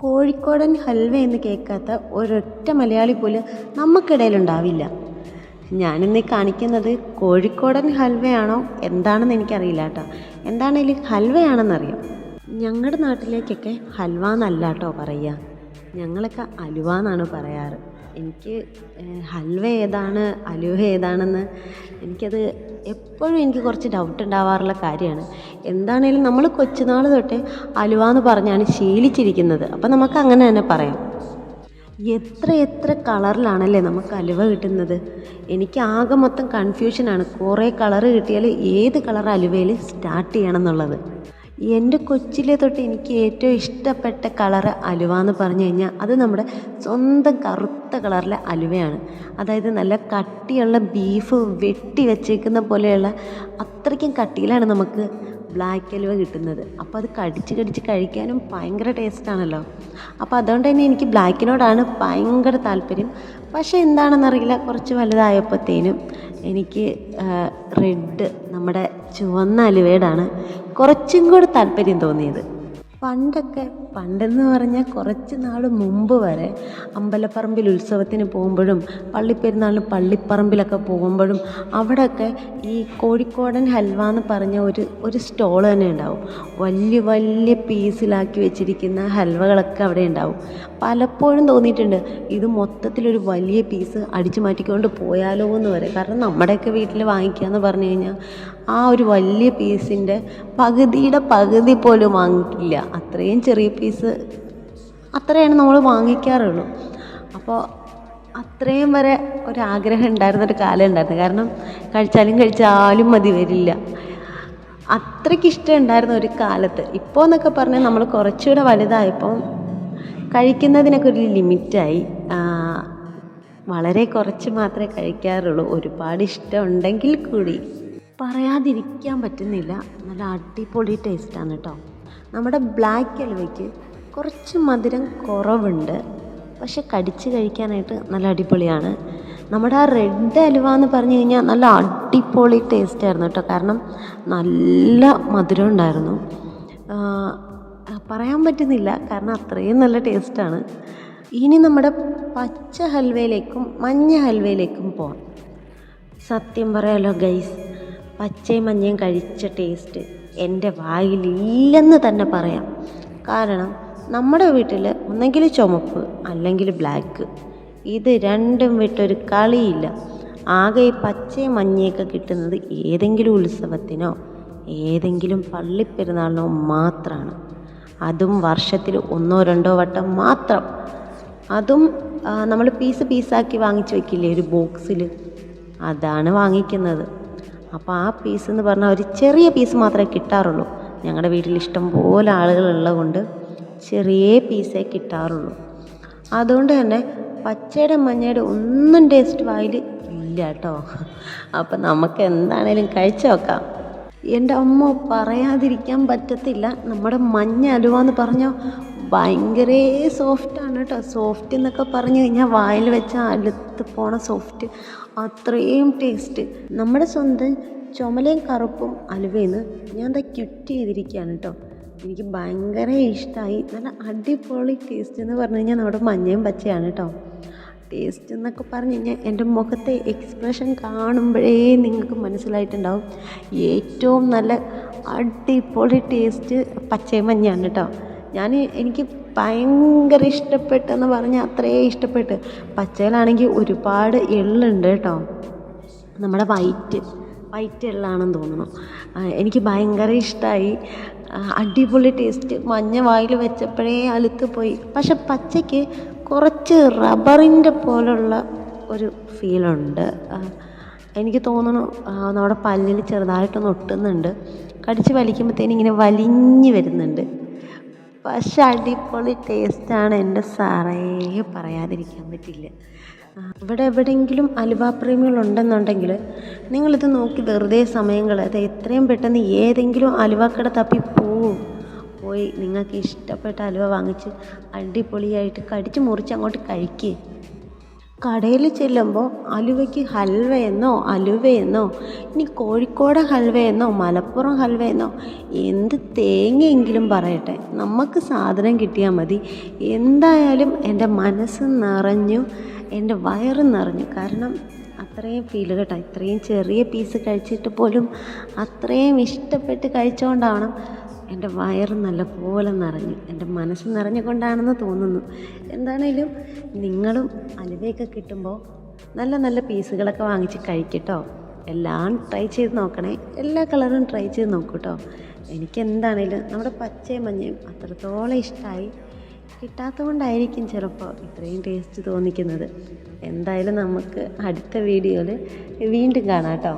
കോഴിക്കോടൻ ഹൽവ എന്ന് കേൾക്കാത്ത ഒരൊറ്റ മലയാളി പോലും നമുക്കിടയിലുണ്ടാവില്ല. ഞാനിന്ന് കാണിക്കുന്നത് കോഴിക്കോടൻ ഹൽവയാണോ എന്താണെന്ന് എനിക്കറിയില്ല കേട്ടോ. എന്താണേലും ഹൽവയാണെന്നറിയാം? ഞങ്ങളുടെ നാട്ടിലേക്കൊക്കെ ഹൽവ എന്നല്ല കേട്ടോ പറയുക ഞങ്ങളൊക്കെ അലുവ എന്നാണ് പറയാറ്. എനിക്ക് ഹൽവ ഏതാണ് അലുവ ഏതാണെന്ന് എനിക്കത് എപ്പോഴും എനിക്ക് കുറച്ച് ഡൗട്ട് ഉണ്ടാവാറുള്ള കാര്യമാണ്. എന്താണേലും നമ്മൾ കൊച്ചുനാൾ തൊട്ടേ അലുവ എന്ന് പറഞ്ഞാണ് ശീലിച്ചിരിക്കുന്നത്. അപ്പം നമുക്ക് അങ്ങനെ തന്നെ പറയാം. എത്ര എത്ര കളറിലാണല്ലേ നമുക്ക് അലുവ കിട്ടുന്നത്? എനിക്ക് ആകെ മൊത്തം കൺഫ്യൂഷനാണ് കുറേ കളറ് കിട്ടിയാൽ ഏത് കളർ അലുവയിൽ സ്റ്റാർട്ട് ചെയ്യണം എന്നുള്ളത്. എന്റെ കൊച്ചിലെ തൊട്ട് എനിക്ക് ഏറ്റവും ഇഷ്ടപ്പെട്ട കളറ് അലുവ എന്ന് പറഞ്ഞു കഴിഞ്ഞാൽ അത് നമ്മുടെ സ്വന്തം കറുത്ത കളറിലെ അലുവയാണ്. അതായത് നല്ല കട്ടിയുള്ള ബീഫ് വെട്ടി വെച്ചേക്കുന്ന പോലെയുള്ള അത്രയ്ക്കും കട്ടിയിലാണ് നമുക്ക് ബ്ലാക്ക് അലുവ കിട്ടുന്നത്. അപ്പോൾ അത് കടിച്ച് കടിച്ച് കഴിക്കാനും ഭയങ്കര ടേസ്റ്റാണല്ലോ അപ്പോൾ അതുകൊണ്ട് തന്നെ എനിക്ക് ബ്ലാക്കിനോടാണ് ഭയങ്കര താല്പര്യം. പക്ഷേ എന്താണെന്നറിയില്ല കുറച്ച് വലുതായപ്പോഴത്തേനും എനിക്ക് റെഡ് നമ്മുടെ ചുവന്ന അലുവയോടാണ് കുറച്ചും കൂടി താല്പര്യം തോന്നിയത്. പണ്ടൊക്കെ പണ്ടെന്ന് പറഞ്ഞാൽ കുറച്ച് നാൾ മുമ്പ് വരെ അമ്പലപ്പറമ്പിൽ ഉത്സവത്തിന് പോകുമ്പോഴും പള്ളിപ്പെരുന്നാളിന് പള്ളിപ്പറമ്പിലൊക്കെ പോകുമ്പോഴും അവിടെയൊക്കെ ഈ കോഴിക്കോടൻ ഹൽവ എന്ന് പറഞ്ഞ ഒരു ഒരു സ്റ്റോൾ തന്നെ ഉണ്ടാവും. വലിയ വലിയ പീസിലാക്കി വെച്ചിരിക്കുന്ന ഹൽവകളൊക്കെ അവിടെ ഉണ്ടാവും. പലപ്പോഴും തോന്നിയിട്ടുണ്ട് ഇത് മൊത്തത്തിലൊരു വലിയ പീസ് അടിച്ചു മാറ്റിക്കൊണ്ട് പോയാലോ എന്ന് വരെ. കാരണം നമ്മുടെയൊക്കെ വീട്ടിൽ വാങ്ങിക്കുക എന്ന് പറഞ്ഞു കഴിഞ്ഞാൽ ആ ഒരു വലിയ പീസിന്റെ പകുതിയുടെ പകുതി പോലും വാങ്ങിക്കില്ല അത്രയും ചെറിയ പീസ് അത്രയാണ് നമ്മൾ വാങ്ങിക്കാറുള്ളൂ. അപ്പോൾ അത്രയും വരെ ഒരാഗ്രഹം ഉണ്ടായിരുന്നൊരു കാലം ഉണ്ടായിരുന്നു. കാരണം കഴിച്ചാലും കഴിച്ചാലും മതി വരില്ല. അത്രയ്ക്ക് ഇഷ്ടം ഉണ്ടായിരുന്ന ഒരു കാലത്ത്. ഇപ്പോൾ എന്നൊക്കെ പറഞ്ഞാൽ നമ്മൾ കുറച്ചുകൂടെ വലുതായപ്പോൾ കഴിക്കുന്നതിനൊക്കെ ഒരു ലിമിറ്റായി. വളരെ കുറച്ച് മാത്രമേ കഴിക്കാറുള്ളൂ. ഒരുപാട് ഇഷ്ടമുണ്ടെങ്കിൽ കൂടി. പറയാതിരിക്കാൻ പറ്റുന്നില്ല. നല്ല അടിപൊളി ടേസ്റ്റാണ് കേട്ടോ നമ്മുടെ ബ്ലാക്ക് അലുവയ്ക്ക് കുറച്ച് മധുരം കുറവുണ്ട്. പക്ഷെ കടിച്ച് കഴിക്കാനായിട്ട് നല്ല അടിപൊളിയാണ്. നമ്മുടെ ആ റെഡ് അലുവ എന്ന് പറഞ്ഞു കഴിഞ്ഞാൽ നല്ല അടിപൊളി ടേസ്റ്റ് ആയിരുന്നു കേട്ടോ കാരണം നല്ല മധുരം ഉണ്ടായിരുന്നു. പറയാൻ പറ്റുന്നില്ല. കാരണം അത്രയും നല്ല ടേസ്റ്റാണ്. ഇനി നമ്മുടെ പച്ച ഹൽവയിലേക്കും മഞ്ഞ ഹൽവയിലേക്കും പോകാം സത്യം പറയാലോ ഗൈസ്. പച്ചയും മഞ്ഞയും കഴിച്ച ടേസ്റ്റ് എന്റെ വായിലില്ലെന്ന് തന്നെ പറയാം. കാരണം നമ്മുടെ വീട്ടിൽ ഒന്നെങ്കിൽ ചുമപ്പ് അല്ലെങ്കിൽ ബ്ലാക്ക് ഇത് രണ്ടും വിട്ടൊരു കളിയില്ല. ആകെ ഈ പച്ചയും മഞ്ഞയൊക്കെ കിട്ടുന്നത് ഏതെങ്കിലും ഉത്സവത്തിനോ ഏതെങ്കിലും പള്ളിപ്പെരുന്നാളിനോ മാത്രമാണ് അതും വർഷത്തിൽ ഒന്നോ രണ്ടോ വട്ടം മാത്രം. അതും നമ്മൾ പീസ് പീസാക്കി വാങ്ങിച്ച് വെക്കില്ലേ ഒരു ബോക്സിൽ അതാണ് വാങ്ങിക്കുന്നത്. അപ്പോൾ ആ പീസ് എന്ന് പറഞ്ഞാൽ ഒരു ചെറിയ പീസ് മാത്രമേ കിട്ടാറുള്ളൂ. ഞങ്ങളുടെ വീട്ടിൽ ഇഷ്ടം പോലെ ആളുകളുള്ളത് കൊണ്ട് ചെറിയ പീസേ കിട്ടാറുള്ളൂ. അതുകൊണ്ട് തന്നെ പച്ചയുടെ മഞ്ഞയുടെ ഒന്നും ടേസ്റ്റ് വായിൽ ഇല്ല കേട്ടോ അപ്പം നമുക്ക് എന്താണേലും കഴിച്ചു നോക്കാം. എന്റെ അമ്മ പറയാതിരിക്കാൻ പറ്റത്തില്ല. നമ്മുടെ മഞ്ഞ അലുവ എന്ന് പറഞ്ഞാൽ ഭയങ്കര സോഫ്റ്റാണ് കേട്ടോ. സോഫ്റ്റ് എന്നൊക്കെ പറഞ്ഞു കഴിഞ്ഞാൽ വായിൽ വെച്ച അടുത്ത് പോണ സോഫ്റ്റ്. അത്രയും ടേസ്റ്റ്. നമ്മുടെ സ്വന്തം ചുമലയും കറുപ്പും അലുവയിന്ന് ഞാൻ എന്താ ക്യുറ്റ് ചെയ്തിരിക്കുകയാണ് കേട്ടോ. എനിക്ക് ഭയങ്കര ഇഷ്ടമായി നല്ല അടിപൊളി ടേസ്റ്റ് എന്ന് പറഞ്ഞു കഴിഞ്ഞാൽ നമ്മുടെ മഞ്ഞയും പച്ചയാണ് കേട്ടോ. ടേസ്റ്റ് എന്നൊക്കെ പറഞ്ഞു കഴിഞ്ഞാൽ എന്റെ മുഖത്തെ എക്സ്പ്രഷൻ കാണുമ്പോഴേ നിങ്ങൾക്ക് മനസ്സിലായിട്ടുണ്ടാവും. ഏറ്റവും നല്ല അടിപൊളി ടേസ്റ്റ് പച്ചയും മഞ്ഞയാണ് കേട്ടോ. ഞാൻ എനിക്ക് ഭയങ്കര ഇഷ്ടപ്പെട്ടെന്ന് പറഞ്ഞാൽ അത്രയും ഇഷ്ടപ്പെട്ട്. പച്ചയിലാണെങ്കിൽ ഒരുപാട് എള്ളുണ്ട് കേട്ടോ. നമ്മുടെ വൈറ്റ് വൈറ്റ് എള്ളാണെന്ന് തോന്നുന്നു. എനിക്ക് ഭയങ്കര ഇഷ്ടമായി അടിപൊളി ടേസ്റ്റ്. മഞ്ഞ വായിൽ വെച്ചപ്പോഴേ അലുത്ത് പോയി. പക്ഷെ പച്ചയ്ക്ക് കുറച്ച് റബ്ബറിന്റെ പോലുള്ള ഒരു ഫീലുണ്ട്. എനിക്ക് തോന്നുന്നു നമ്മുടെ പല്ലിൽ ചെറുതായിട്ടൊന്ന് ഒട്ടുന്നുണ്ട്. കടിച്ച് വലിക്കുമ്പോഴത്തേനും ഇങ്ങനെ വലിഞ്ഞ് വരുന്നുണ്ട്. പക്ഷെ അടിപൊളി ടേസ്റ്റാണ് എന്റെ സാറേ. പറയാതിരിക്കാൻ പറ്റില്ല. ഇവിടെ എവിടെയെങ്കിലും അലുവ പ്രേമികളുണ്ടെന്നുണ്ടെങ്കിൽ നിങ്ങളിത് നോക്കി വെറുതെ സമയം കളയാതെ എത്രയും പെട്ടെന്ന് ഏതെങ്കിലും അലുവക്കട തപ്പി പോവും. പോയി നിങ്ങൾക്ക് ഇഷ്ടപ്പെട്ട അലുവ വാങ്ങിച്ച് അടിപൊളിയായിട്ട് കടിച്ച് മുറിച്ച് അങ്ങോട്ട് കഴിക്കുക കടയിൽ ചെല്ലുമ്പോൾ അലുവയ്ക്ക് ഹൽവയെന്നോ അലുവയെന്നോ ഇനി കോഴിക്കോട് ഹൽവയെന്നോ മലപ്പുറം ഹൽവയെന്നോ എന്ത് തേങ്ങയെങ്കിലും പറയട്ടെ. നമുക്ക് സാധനം കിട്ടിയാൽ മതി. എന്തായാലും എന്റെ മനസ്സ് നിറഞ്ഞു എന്റെ വയറ് നിറഞ്ഞു. കാരണം അത്രയും ഫീൽ കേട്ടോ. ഇത്രയും ചെറിയ പീസ് കഴിച്ചിട്ട് പോലും അത്രയും ഇഷ്ടപ്പെട്ട് കഴിച്ചുകൊണ്ടാണ് എന്റെ വയറ് നല്ലപോലെ നിറഞ്ഞു. എന്റെ മനസ്സ് നിറഞ്ഞുകൊണ്ടാണെന്ന് തോന്നുന്നു. എന്താണേലും നിങ്ങളും അലുവയൊക്കെ കിട്ടുമ്പോൾ നല്ല നല്ല പീസുകളൊക്കെ വാങ്ങിച്ച് കഴിക്കട്ടോ. എല്ലാം ട്രൈ ചെയ്ത് നോക്കണേ. എല്ലാ കളറും ട്രൈ ചെയ്ത് നോക്കൂട്ടോ. എനിക്കെന്താണേലും നമ്മുടെ പച്ചയും മഞ്ഞയും അത്രത്തോളം ഇഷ്ടമായി കിട്ടാത്തത് കൊണ്ടായിരിക്കും ചിലപ്പോൾ ഇത്രയും ടേസ്റ്റ് തോന്നിക്കുന്നത്. എന്തായാലും നമുക്ക് അടുത്ത വീഡിയോയിൽ വീണ്ടും കാണാം കേട്ടോ.